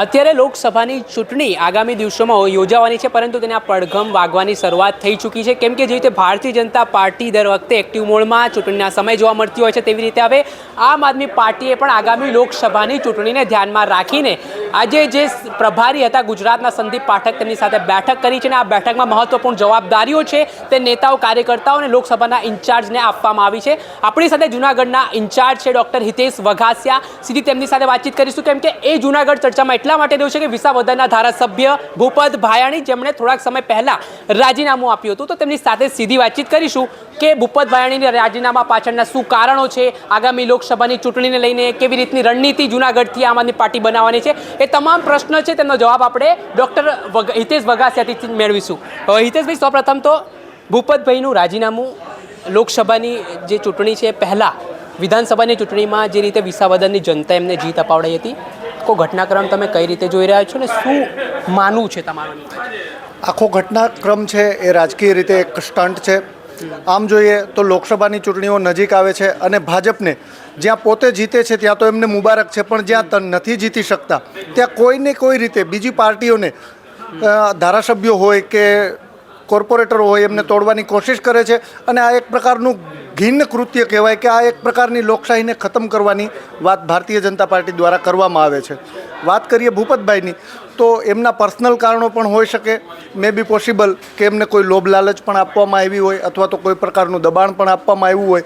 અત્યારે લોકસભાની ચૂંટણી આગામી દિવસોમાં યોજાવાની છે, પરંતુ તેના પડઘમ વાગવાની શરૂઆત થઈ ચૂકી છે. કેમ કે જે રીતે ભારતીય જનતા પાર્ટી દર વખતે એક્ટિવ મોડમાં ચૂંટણીના સમય જોવા મળતી હોય છે, તેવી રીતે હવે આમ આદમી પાર્ટીએ પણ આગામી લોકસભાની ચૂંટણીને ધ્યાનમાં રાખીને આજે જે પ્રભારી હતા ગુજરાતના સંદીપ પાઠક તેમની સાથે બેઠક કરી છે અને આ બેઠકમાં મહત્વપૂર્ણ જવાબદારીઓ છે તે નેતાઓ કાર્યકર્તાઓ અને લોકસભાના ઇન્ચાર્જને આપવામાં આવી છે. આપણી સાથે જૂનાગઢના ઇન્ચાર્જ છે ડૉક્ટર હિતેશ વઘાસિયા. સીધી તેમની સાથે વાતચીત કરીશું કેમ કે એ જૂનાગઢ ચર્ચામાં એટલા માટે રહ્યું છે કે વિસાવદરના ધારાસભ્ય ભૂપત ભાયાણી જેમણે થોડાક સમય પહેલાં રાજીનામું આપ્યું હતું. તો તેમની સાથે સીધી વાતચીત કરીશું. કે ભૂપત ભાયાણીની રાજીનામા પાછળના શું કારણો છે? આગામી લોકસભાની ચૂંટણીને લઈને કેવી રીતની રણનીતિ જૂનાગઢથી આમ આદમી પાર્ટી બનાવવાની છે? એ તમામ પ્રશ્નો છે, તેમનો જવાબ આપણે ડૉક્ટર હિતેશ વઘાસિયાથી મેળવીશું. હિતેશભાઈ, સૌપ્રથમ તો ભૂપતભાઈનું રાજીનામું લોકસભાની જે ચૂંટણી છે, પહેલાં વિધાનસભાની ચૂંટણીમાં જે રીતે વિસાવદનની જનતા એમને જીત અપાવડાઈ હતી, આખો ઘટનાક્રમ તમે કઈ રીતે જોઈ રહ્યા છો ને શું માનવું છે તમારું? આખો ઘટનાક્રમ છે, એ રાજકીય રીતે એક સ્ટન્ટ છે. આમ જોઈએ તો લોકસભાની ચૂંટણીઓ નજીક આવે છે અને ભાજપને જ્યાં પોતે જીતે છે ત્યાં તો એમને મુબારક છે, પણ જ્યાં નથી જીતી શકતા, ત્યાં કોઈને કોઈ રીતે, બીજી પાર્ટીઓને ધારાસભ્યો હોય કે કોર્પોરેટરો હોય એમને તોડવાની કોશિશ કરે છે અને આ એક પ્રકારનું ઘિન્ન કૃત્ય કહેવાય કે આ એક પ્રકારની લોકશાહીને ખતમ કરવાની વાત ભારતીય જનતા પાર્ટી દ્વારા કરવામાં આવે છે. વાત કરીએ ભૂપતભાઈની, તો એમના પર્સનલ કારણો પણ હોઈ શકે. મે બી પોસિબલ કે એમને કોઈ લોભ લાલચ પણ આપવામાં આવી હોય અથવા તો કોઈ પ્રકારનું દબાણ પણ આપવામાં આવ્યું હોય.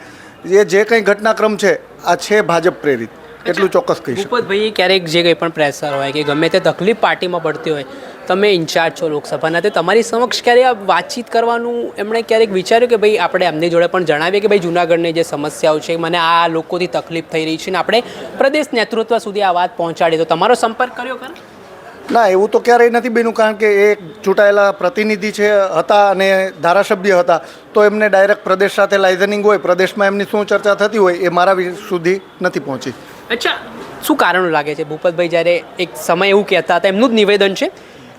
એ જે કંઈ ઘટનાક્રમ છે, આ છે ભાજપ પ્રેરિત. એટલું ચોક્કસ કહી શકું. ભૂપતભાઈ ક્યારેક જે કંઈ પણ પ્રેશર હોય કે ગમે તે તકલીફ પાર્ટીમાં પડતી હોય તમે ઇન્ચાર્જ છો લોકસભાના તે તમારી સમક્ષ ક્યારે વાતચીત કરવાનું એમણે ક્યારેક વિચાર્યું કે ભાઈ આપણે એમની જોડે પણ જણાવીએ કે ભાઈ જૂનાગઢની જે સમસ્યાઓ છે મને આ લોકોથી તકલીફ થઈ રહી છે ને આપણે પ્રદેશ નેતૃત્વ સુધી આ વાત પહોંચાડી તો તમારો સંપર્ક કર્યો ખરો? ના એવું તો ક્યારેય નથી બન્યું કારણ કે એ ચૂંટાયેલા પ્રતિનિધિ છે હતા અને ધારાસભ્ય હતા તો એમને ડાયરેક્ટ પ્રદેશ સાથે લાઇઝનિંગ હોય પ્રદેશમાં એમની શું ચર્ચા થતી હોય એ મારા સુધી નથી પહોંચી. અચ્છા, શું કારણો લાગે છે? ભૂપતભાઈ, જ્યારે એક સમય એવું કહેતા હતા, એમનું જ નિવેદન છે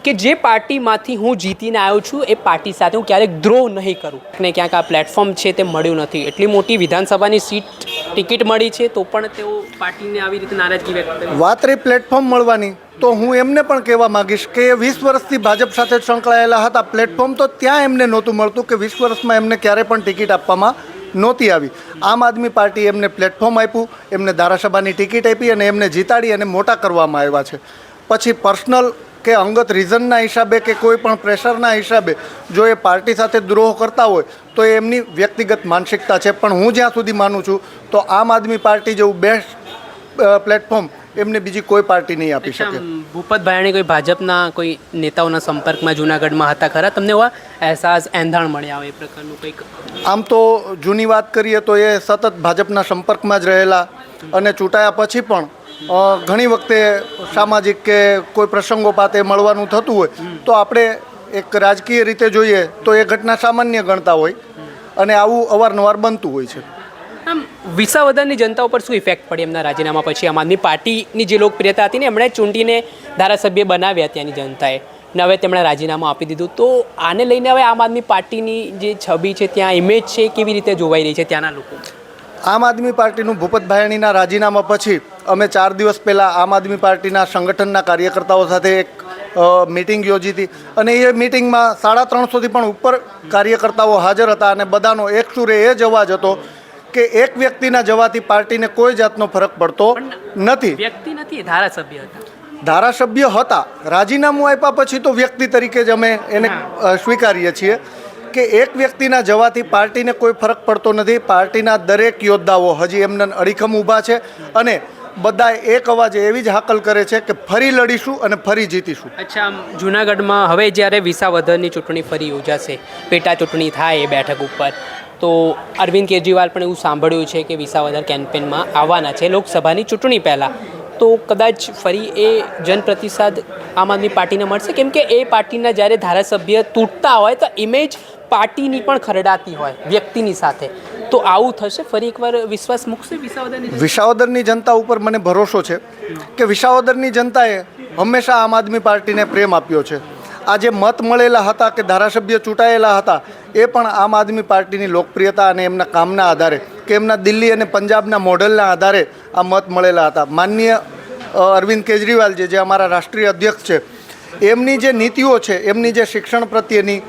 કે જે પાર્ટીમાંથી હું જીતીને આવ્યો છું, એ પાર્ટી સાથે હું ક્યારેક દ્રોહ નહીં કરું. ને ક્યાંક આ પ્લેટફોર્મ છે તે મળ્યું નથી. એટલી મોટી વિધાનસભાની સીટ ટિકિટ મળી છે, તો પણ તેઓ પાર્ટીને આવી રીતે નારાજગી વ્યક્ત વાત રહી પ્લેટફોર્મ મળવાની, તો હું એમને પણ કહેવા માંગીશ કે વીસ વર્ષથી ભાજપ સાથે સંકળાયેલા હતા. પ્લેટફોર્મ તો ત્યાં એમને નહોતું મળતું કે વીસ વર્ષમાં એમને ક્યારે પણ ટિકિટ આપવામાં નહોતી આવી. આમ આદમી પાર્ટી એમને પ્લેટફોર્મ આપ્યું, એમને ધારાસભાની ટિકિટ આપી અને એમને જીતાડી અને મોટા કરવામાં આવ્યા છે. પછી પર્સનલ કે અંગત રીઝનના હિસાબે કે કોઈ પણ પ્રેશરના હિસાબે જો એ પાર્ટી સાથે દ્રોહ કરતા હોય, તો એ એમની વ્યક્તિગત માનસિકતા છે. પણ હું જ્યાં સુધી માનું છું, તો આમ આદમી પાર્ટી જેવું બેસ્ટ પ્લેટફોર્મ એમને બીજી કોઈ પાર્ટી નહીં આપી શકે. ભૂપત ભાયાણી કોઈ ભાજપના કોઈ નેતાઓના સંપર્કમાં જુનાગઢમાં હતા ખરા? તમને એવા અહેસાસ એંધાણ મળ્યા હોય એ પ્રકારનું કંઈક? આમ તો જૂની વાત કરીએ તો એ સતત ભાજપના સંપર્કમાં જ રહેલા અને ચૂંટાયા પછી પણ ઘણી વખતે સામાજિક કે કોઈ પ્રસંગોપાતે મળવાનું થતું હોય તો આપણે એક રાજકીય રીતે જોઈએ તો એ ઘટના સામાન્ય ગણતા હોય અને આવું અવારનવાર બનતું હોય છે. વિસાવદરની જનતા ઉપર શું ઇફેક્ટ પડી એમના રાજીનામા પછી? આમ આદમી પાર્ટીની જે લોકપ્રિયતા હતી ને, એમણે ચૂંટીને ધારાસભ્ય બનાવ્યા ત્યાંની જનતાએ. ને હવે તેમણે રાજીનામું આપી દીધું. તો આને લઈને હવે આમ આદમી પાર્ટીની જે છબી છે, ત્યાં ઇમેજ છે, કેવી રીતે જોવાઈ રહી છે ત્યાંના લોકો? આમ આદમી પાર્ટીનું ભૂપત ભાયાણીના રાજીનામા પછી અમે ચાર દિવસ પહેલાં આમ આદમી પાર્ટીના સંગઠનના કાર્યકર્તાઓ સાથે એક મિટિંગ યોજી હતી. અને એ મિટિંગમાં સાડા ત્રણસોથી પણ ઉપર કાર્યકર્તાઓ હાજર હતા અને બધાનો એક સુરે એ જ અવાજ હતો કે એક વ્યક્તિના જવાથી પાર્ટીને કોઈ જાતનો ફરક પડતો નથી. વ્યક્તિ નથી ધારાસભ્ય હતા. ધારાસભ્ય હતા. રાજીનામું આપ્યા પછી તો વ્યક્તિ તરીકે જ અમે એને સ્વીકારીએ છીએ કે એક વ્યક્તિના જવાથી પાર્ટીને કોઈ ફરક પડતો નથી. પાર્ટીના દરેક યોદ્ધાઓ હજી એમને અડીખમ ઊભા છે અને બધા એક અવાજે એવી જ હાકલ કરે છે કે ફરી લડીશું અને ફરી જીતીશું. અચ્છા જૂનાગઢમાં હવે જ્યારે વિસાવદરની ચૂંટણી ફરી યોજાશે પેટા ચૂંટણી થાય એ બેઠક ઉપર તો અરવિંદ કેજરીવાલ પણ એવું સાંભળ્યું છે કે વિસાવદર કેમ્પેનમાં આવવાના છે લોકસભાની ચૂંટણી પહેલાં. તો કદાચ ફરી એ જનપ્રતિસાદ આમ આદમી પાર્ટીને મળશે? કેમ કે એ પાર્ટીના જ્યારે ધારાસભ્ય તૂટતા હોય તો ઇમેજ પાર્ટીની પણ ખરડાતી હોય, વ્યક્તિની સાથે. તો આવું થશે? ફરી એકવાર વિશ્વાસ મૂકશે વિસાવદરની? વિસાવદરની જનતા ઉપર મને ભરોસો છે કે વિસાવદરની જનતાએ હંમેશા આમ આદમી પાર્ટીને પ્રેમ આપ્યો છે. આ જે મત મળેલા હતા કે ધારાસભ્ય ચૂંટાયેલા હતા, એ પણ આમ આદમી પાર્ટીની લોકપ્રિયતા અને એમના કામના આધારે કે એમના દિલ્હી અને પંજાબના મોડલના આધારે આ મત મળેલા હતા. માનનીય અરવિંદ કેજરીવાલ જે જે અમારા રાષ્ટ્રીય અધ્યક્ષ છે, એમની જે નીતિઓ છે, એમની જે શિક્ષણ પ્રત્યેની,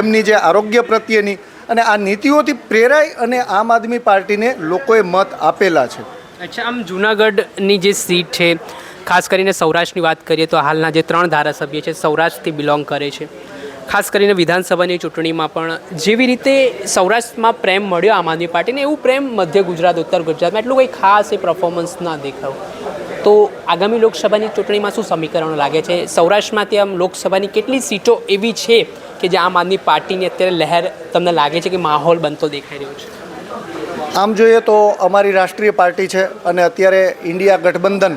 એમની જે આરોગ્ય પ્રત્યેની અને આ નીતિઓથી પ્રેરાઈ અને આમ આદમી પાર્ટીને લોકોએ મત આપેલા છે. અચ્છા, આમ જુનાગઢની જે સીટ છે ખાસ કરીને સૌરાષ્ટ્રની વાત કરીએ તો હાલના જે ત્રણ ધારાસભ્ય છે, સૌરાષ્ટ્રથી બિલોંગ કરે છે. ખાસ કરીને વિધાનસભાની ચૂંટણીમાં પણ જેવી રીતે સૌરાષ્ટ્રમાં પ્રેમ મળ્યો આમ આદમી પાર્ટીને, એવું પ્રેમ મધ્ય ગુજરાત, ઉત્તર ગુજરાતમાં એટલું કંઈ ખાસ એ પરફોર્મન્સ ના દેખાવ તો આગામી લોકસભાની ચૂંટણીમાં શું સમીકરણો લાગે છે? સૌરાષ્ટ્રમાંથી આમ લોકસભાની કેટલી સીટો એવી છે કે જે આમ આદમી પાર્ટીની અત્યારે લહેર તમને લાગે છે કે માહોલ બનતો દેખાઈ રહ્યો છે? આમ જોઈએ તો અમારી રાષ્ટ્રીય પાર્ટી છે અને અત્યારે ઇન્ડિયા ગઠબંધન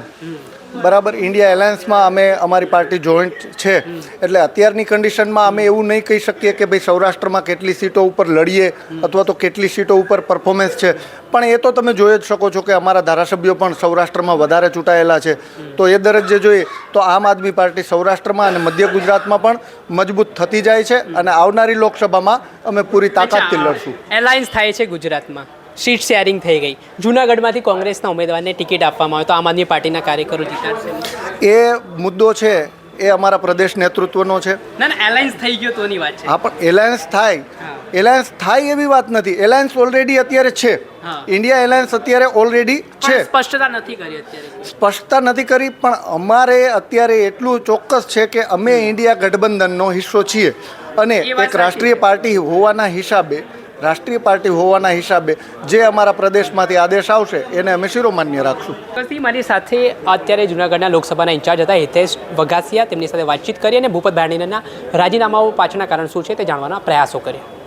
બરાબર ઇન્ડિયા એલાયન્સમાં અમે અમારી પાર્ટી જોઈન્ટ છે. એટલે અત્યારની કન્ડિશનમાં અમે એવું નહીં કહી શકીએ કે ભાઈ સૌરાષ્ટ્રમાં કેટલી સીટો ઉપર લડીએ અથવા તો કેટલી સીટો ઉપર પરફોર્મન્સ છે. પણ એ તો તમે જોઈ જ શકો છો કે અમારા ધારાસભ્યો પણ સૌરાષ્ટ્રમાં વધારે ચૂંટાયેલા છે. તો એ દરજ્જે જોઈએ તો આમ આદમી પાર્ટી સૌરાષ્ટ્રમાં અને મધ્ય ગુજરાતમાં પણ મજબૂત થતી જાય છે અને આવનારી લોકસભામાં અમે પૂરી તાકાતથી લડશું. એલાયન્સ થાય છે ગુજરાતમાં. સીટ શેરિંગ થઈ ગઈ. જુનાગઢમાંથી કોંગ્રેસના ઉમેદવારને ટિકિટ આપવામાં આવે તો આમ આદમી પાર્ટીના કાર્યકરો જીતાડશે. એ મુદ્દો છે એ અમારા પ્રદેશ નેતૃત્વનો છે. ના ના એલાયન્સ થઈ ગયો તોની વાત છે. હા પણ એલાયન્સ થાય. એલાયન્સ થાય એવી વાત નથી. એલાયન્સ ઓલરેડી અત્યારે છે. ઇન્ડિયા એલાયન્સ અત્યારે ઓલરેડી છે. સ્પષ્ટતા નથી કરી અત્યારે. સ્પષ્ટતા નથી કરી પણ અમારે અત્યારે એટલું ચોક્કસ છે કે અમે ઇન્ડિયા ગઠબંધનનો હિસ્સો છીએ. અને એક રાષ્ટ્રીય પાર્ટી હોવાના હિસાબે રાષ્ટ્રીય પાર્ટી હોવાના હિસાબે જે અમારા પ્રદેશમાંથી આદેશ આવશે, એને અમે શિરોમાન્ય રાખશું. મારી સાથે અત્યારે જુનાગઢના લોકસભાના ઇન્ચાર્જ હતા હિતેશ વઘાસિયા. તેમની સાથે વાતચીત કરી અને ભૂપત ભાણીના રાજીનામાઓ પાછળના કારણ શું છે તે જાણવાના પ્રયાસો કર્યા.